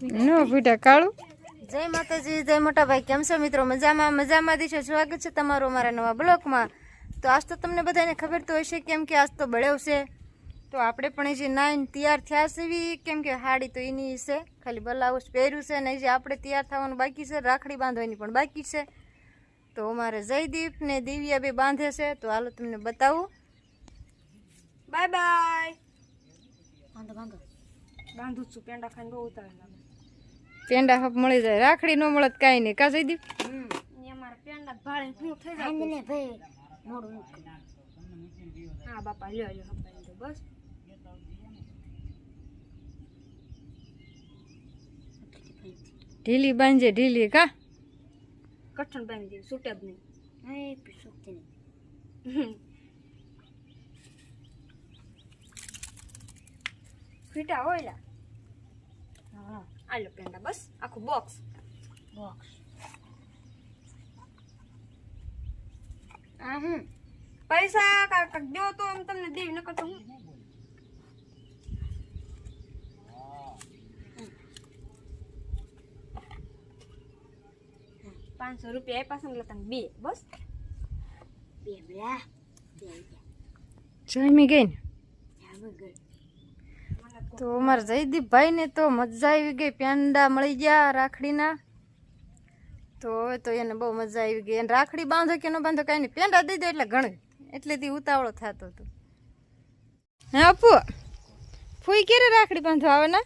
નો ભૂટા કાળું. જય માતાજી જય મોટા ભાઈ કેમ છો મિત્રો? મજામાં મજામાં દીશો સ્વાગત છે તમારું અમારા નવા બ્લોકમાં. તો આજ તો તમને બધાને ખબર તો હશે કેમ કે આજ તો બળેવ છે તો આપણે પણ જે નાઈન તૈયાર થયા છે એવી કેમ કે હાડી તો એની છે. ખાલી બ્લાઉઝ પહેર્યું છે ને જે આપણે તૈયાર થવાનું બાકી છે. રાખડી બાંધવાની પણ બાકી છે. તો અમારે જયદીપ ને દિવ્યા બે બાંધે છે. તો હાલો તમને બતાવું. Bye bye. બાંધો બાંધો. બાંધું છું. પેંડા ખાઈને બહુ ઉતારે પેંડા હપ મળી જાય. રાખડી ન મળે તો કાંઈ નહીં. કા જયદીપ? હા બાપા લ્યો લ્યો બસ. ઢીલી બાંધજે ઢીલી કા? કઠણ બાંધી છૂટે જ નહીં. ફીટા હોયલા હા. આલો પેંડા બસ આખું બોક્સ બોક્સ આ હું પૈસા કાક દો તો એમ તમને દેવી નકર તો હું પાંચસો રૂપિયા આપ્યા છે ને એટલે તમે બે બસ બે બ્લા જમી ગઈ ને તો અમારા જયદીપભાઈ ને તો મજા આવી ગઈ પેંડા મળી ગયા રાખડીના. તો હવે તો એને બહુ મજા આવી ગઈ. એને રાખડી બાંધો કે ન બાંધો કાંઈ નહીં પેંડા દઈ દો એટલે ઘણું. એટલેથી ઉતાવળો થતો હતો. હે અપુ ફૂઈ ક્યારે રાખડી બાંધવા આવે ને?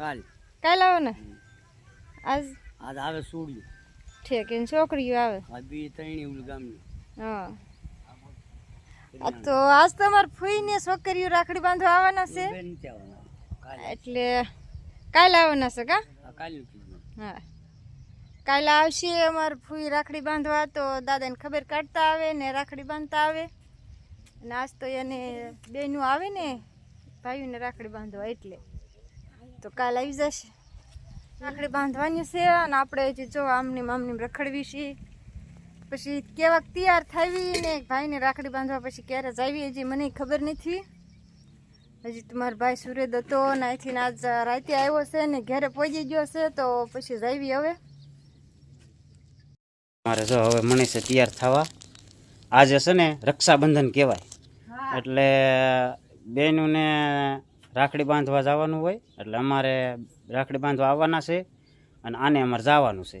કાલ. કાલ આવે ને? આજ? આજ આવે સોડ્યું ઠીક એને છોકરીઓ આવે. આ બી ત્રણેય ઉલ ગામની હા તો આજ તો અમારે ફૂઈને છોકરીઓ રાખડી બાંધવા આવવાના છે. એટલે કાલે આવવાના છે કા? હા કાલે આવશે અમારે ફૂઈ રાખડી બાંધવા તો દાદાને ખબર કાઢતા આવે ને રાખડી બાંધતા આવે. અને આજ તો એને બેનું આવે ને ભાઈઓને રાખડી બાંધવા એટલે. તો કાલ આવી જશે. રાખડી બાંધવાની છે અને આપણે હજી જો આમની આમની રખડવી છે. પછી કેવાક તૈયાર થાવી ને ભાઈને રાખડી બાંધવા પછી ક્યારે જાવી હજી મને ખબર નથી. હજી તમારો ભાઈ સુરેદ હતો ને અહીંથી આજ રાતે આવ્યો છે ને ઘરે પહોંચી ગયો છે તો પછી જાવી હવે મારે જો હવે મને તૈયાર થવા આજે છે ને રક્ષાબંધન કહેવાય એટલે બહેનોને રાખડી બાંધવા જવાનું હોય એટલે અમારે રાખડી બાંધવા આવવાના છે અને આને અમારે જવાનું છે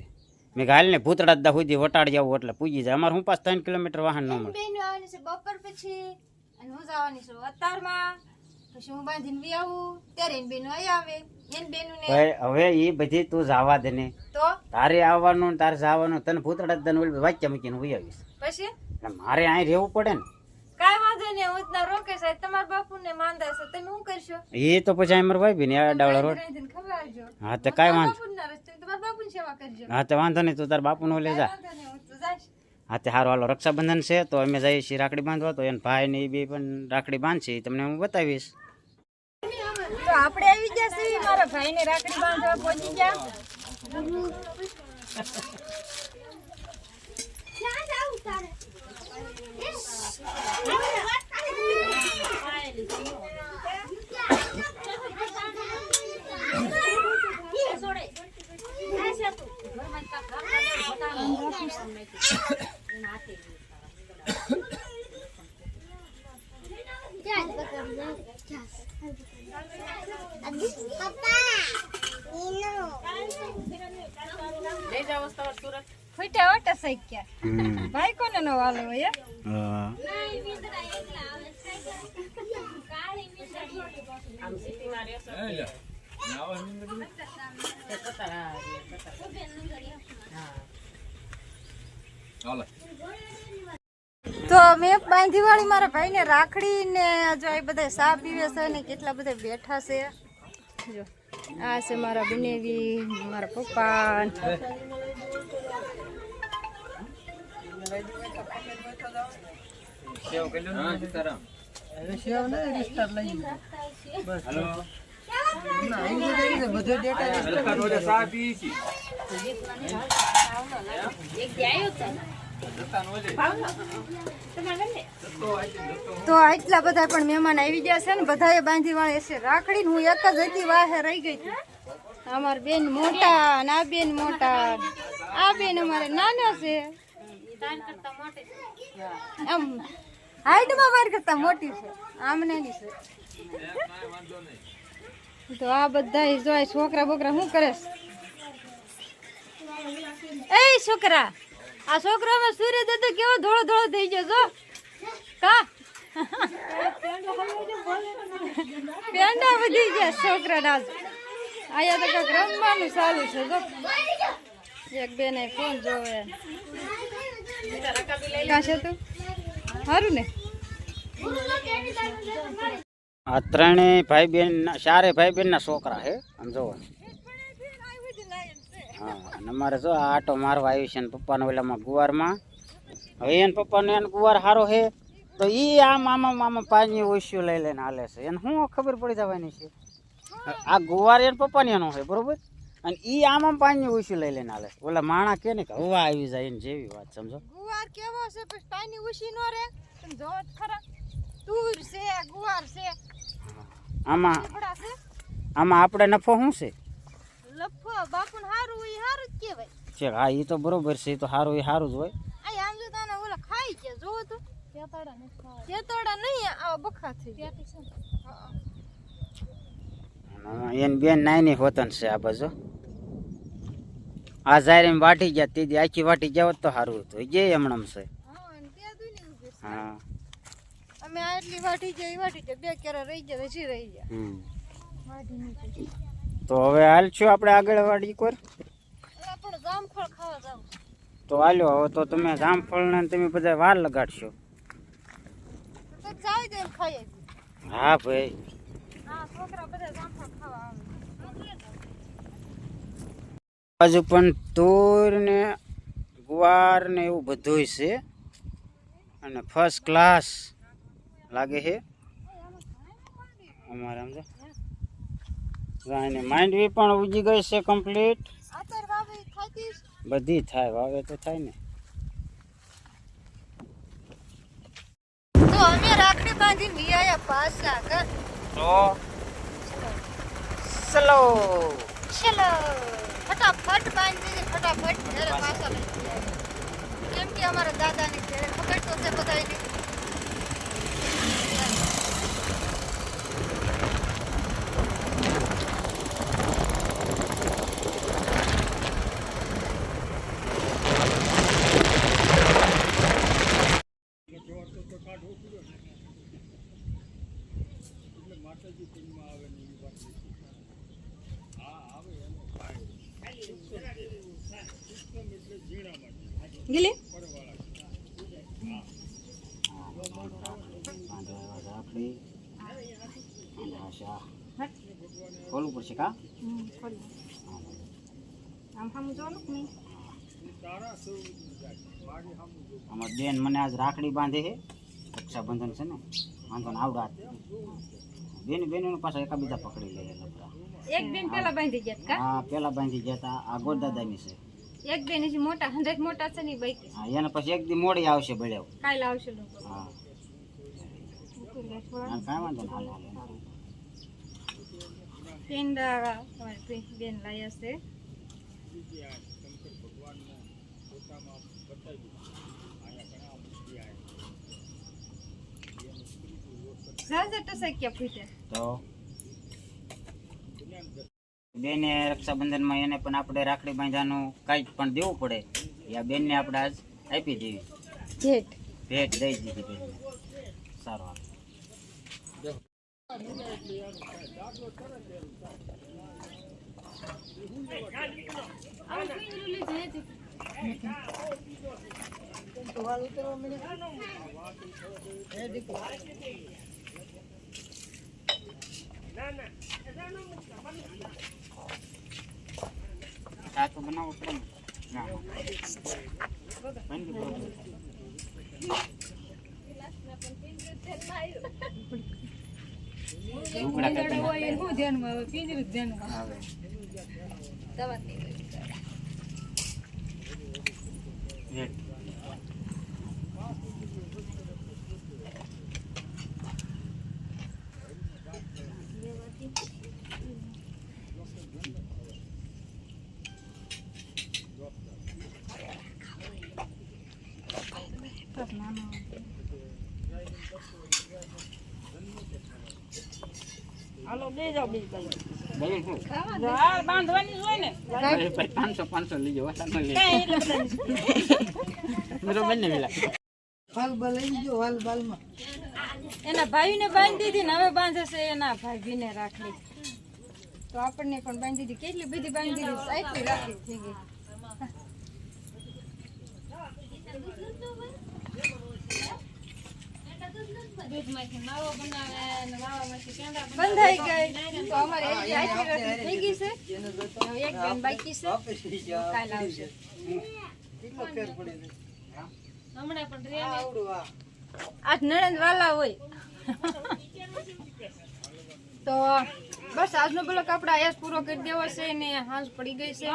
મેં ગાલ ને ભૂતળા દા સુધી વટાડી આવું એટલે પૂજી જાય અમારે હું પાસ ત્રણ કિલોમીટર વાહન ન મળે બપોર પછી અને હું જવાની છું અતારમાં પછી હું બાંધીને બી આવું ત્યારે એની બેનો અહીં આવે. એની બેનું ને ભાઈ હવે એ બધી તું જવા દે ને. તો? તારે આવવાનું ને તારે જવાનું તને ઓલી વાક્ય મૂકીને હું આવીશ. પછી? એટલે મારે અહીં રહેવું પડે ને. કાંઈ વાંધો નહીં હું જ રોકે સાહેબ. તમારા બાપુ માંદા છે તમે શું કરશો? એ તો પછી અહીં ભાઈ બી ને ડાવડા રોડ. હા તો કાંઈ વાંધો તમારા બાપુની સેવા કરજો. હા તો વાંધો નહીં તું તાર બાપુનો લઈ જા. વાંધો નહીં હું તો જાઈશ હા તે સારું હાલો રક્ષાબંધન છે, તો અમે જઈએ છીએ રાખડી બાંધવા, તો એના ભાઈ ને એ બે પણ રાખડી બાંધશે તમને હું બતાવીશ. આપણે આવી ગયા છીએ, મારા ભાઈને રાખડી બાંધવા પહોંચી ગયા. ફૂટા વાટા શક્યા. ભાઈ કોને નો વાલો હોય હા. તો મેં બાંધી વાળી મારા ભાઈને રાખડી ને જો એ બધા સા પીવે છે ને કેટલા બધા બેઠા છે. જો આ છે મારા બનેવી મારા પપ્પા. તો આટલા બધા પણ મહેમાન આવી ગયા છે ને, બધાએ બાંધી વાળે છે રાખડી હું એક જ હતી, વાહે રહી ગઈ હતી. અમાર બેન મોટા ને આ બેન મોટા. આ બેન અમારે નાના છે. આમ હાઈટમાં વાર કરતા મોટી છે, આમ નાની તો આ બધા જોય, છોકરા બોકરા શું કરે એ છોકરા આ છોકરામાં સૂર્ય દત્ત કેવો ધોળો ધોળો થઈ ગયો, જો. કા? પેંડા વધી ગયા છોકરા ના આયા તો કાંઈક રમવાનું ચાલુ છે, જો. એક બેન ફોન જોવે. સારું ને. આ ત્રણેય ભાઈ બેન ચારે ભાઈ બેન ના છોકરા છે, આમ જોવો. હા અને અમારે જો આ આટો મારવા આવ્યું છે ને પપ્પાનો ઓલામાં ગુવારમાં. હવે એને પપ્પાનો એને ગુવાર સારો છે તો એ આમ આમાં મામા પાણી ઓછું લઈ લઈને હાલે છે. એને શું ખબર પડી જવાની છે? આ ગુવાર એને પપ્પાની એનો છે બરોબર? અને ઈ આમ આમ પાણી ઓછું લઈ લઈને હાલે ઓલા માણા કે ને કે હવા આવી જાય એને જેવી વાત સમજો. ગુવાર કેવો છે? પછી પાણી ઉછી નો રે. તમે જો ખરા. તુર છે ગુવાર છે. આમાં આમાં આપણે નફો શું છે? બાપુને હારું હોય ઈ હારું જ કહેવાય. છે હા એ તો બરોબર છે એ તો હારું એ સારું જ હોય. આ આમ જો તાના ઓલા ખાઈ ગયા જો તો. તેતોડા ને તેતોડા નહીં આ બખા થઈ ગયા એની બેન નાની હોતન છે આ બાજુ. આ જાયરે એમ વાટી ગયા તે આખી વાટી જાવ તો સારું હતું. જે હમણાં છે. હા છે. અમે આટલી વાટી જાય વાટી જાય બે કેરા રહી ગયા હજી રહી ગયા. વાટી નહીં તો હવે હાલ છું આપણે આગળ વાડી કોર? તો હાલો હવે તો તમે જામફળ ને તમે બધા વાર લગાડશો. હા ભાઈ. બાજુ પણ તૂર ને ગુવાર ને એવું બધું છે. અને ફર્સ્ટ ક્લાસ લાગે છે. અમારે સમજો એને માંડવી પણ ઉજી ગઈ છે કમ્પ્લીટ બધી થાય વાવે તો થાય ને. તો અમે રાખડી બાંધી આયા પાછા કા તો ચલો. ચલો. ફટાફટ બાંધી ફટાફટ ઘરે પાછા લઈ ગયા કેમ કે અમારા દાદાની ઘરે ખબર તો છે બધાને ગીલી રાખડી અને આ શા ખોલવું પડશે કા આમ સામું જોવાનું કે નહીં અમાર બેન મને આજ રાખડી બાંધે છે રક્ષાબંધન છે ને વાંધો ને આવડા બેન બેન પાછા એકાબીજા પકડી લે લફડા એક બેન પેલા બાંધી ગયા કા હા પેલા બાંધી ગયા તા. આ ગોદાદાની છે. એક બેન છે મોટા હંડ્રેડ મોટા છે ને બાઈક. હા એને પછી એક દી મોડી આવશે બળ્યાવ. કાલ આવશે લોકો. હા. કાંઈ વાંધો હાલ હાલ. પેંડા તમારી બેન લાયા છે. ઝાઝા ટસક્યા ફૂટ્યા તો? બેને રક્ષાબંધનમાં એને પણ આપણે રાખડી બાંધવાનું કાંઈ પણ દેવું પડે. યા આ બેનને આપણે આજ આપી દેવી. ભેટ. ભેટ દઈ દીધી બેન સારું હાલ. ધ્યાનમાં આવે પિંજરું ધ્યાનમાં આવે. દવા ભેટ. હાલો બે જાવ બીજ ભાઈ. બાંધવાની હોય ને. ભાઈ પાંચસો પાંચસો લઈ જાવ બરોબર ને પેલા એના ભાઈ ને બાંધી દીધી ને હવે બાંધે છે એના ભાભી ને રાખડી. તો આપણને પણ બાંધી દીધી. કેટલી બધી બાંધી દીધી? સાઈડ રાખી થઈ ગઈ. બંધાઈ ગઈ. તો અમારે થઈ ગઈ છે. હવે એક બેન બાકી છે. કાલ આવશે. આજ નણંદ વાલા હોય. તો બસ આજનો બ્લોક આપણે આયાસ પૂરો કરી દેવો છે ને હાંસ પડી ગઈ છે.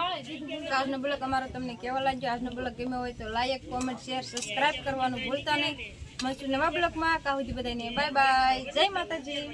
તો આજનો બ્લોક અમારો તમને કેવો લાગ્યો? આજનો બ્લોક ગમ્યો હોય તો લાઈક કોમેન્ટ શેર સબસ્ક્રાઈબ કરવાનું ભૂલતા નહીં. મળશું નવા બ્લોકમાં કાહુજી બધાને બાય બાય જય માતાજી.